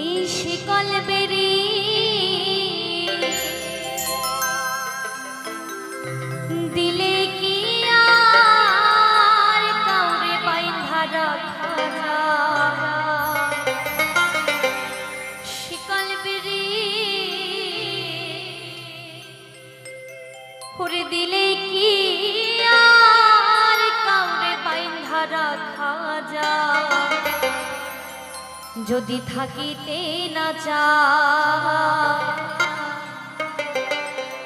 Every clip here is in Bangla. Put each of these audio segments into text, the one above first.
এই শিকল বেরি দিলে কি আর কাউরে বাইন্ধা রাখা যদি থাকিতে না চা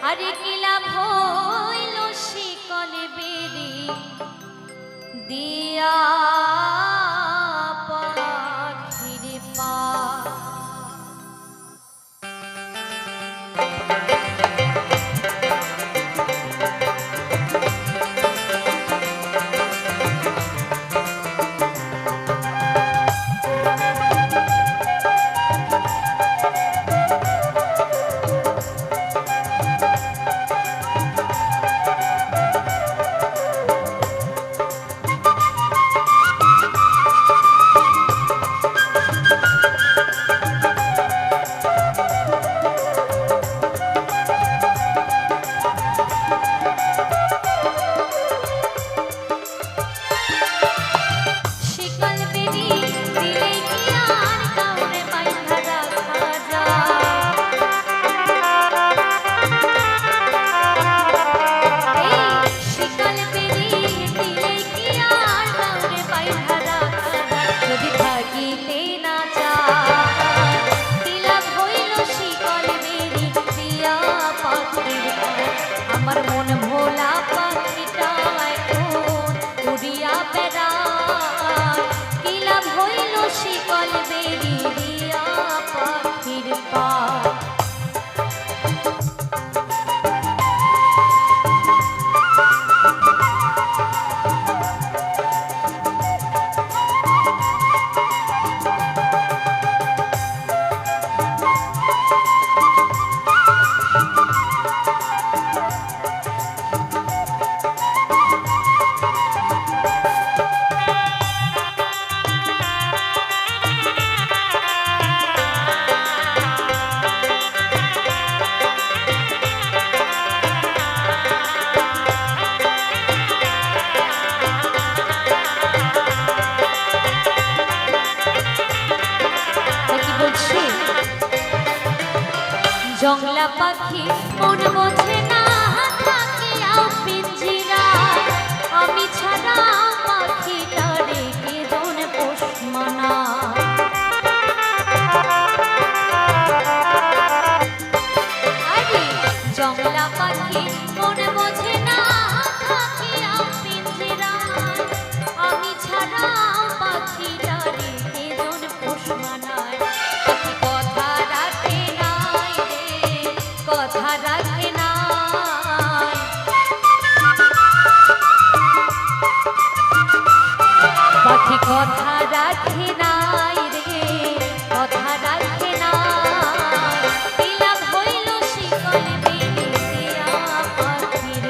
আরে কিলা ভইল শিকল বেরি দিয়া জংলা পাখি মন বোঝে কথা রাখি নাই রে, কথা রাখি নাই। দিলাম হইল শিকল বেরিয়া পাখির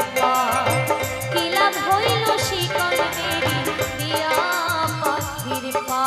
দিলাম হইল শিকল বেরিয়া পাখির পা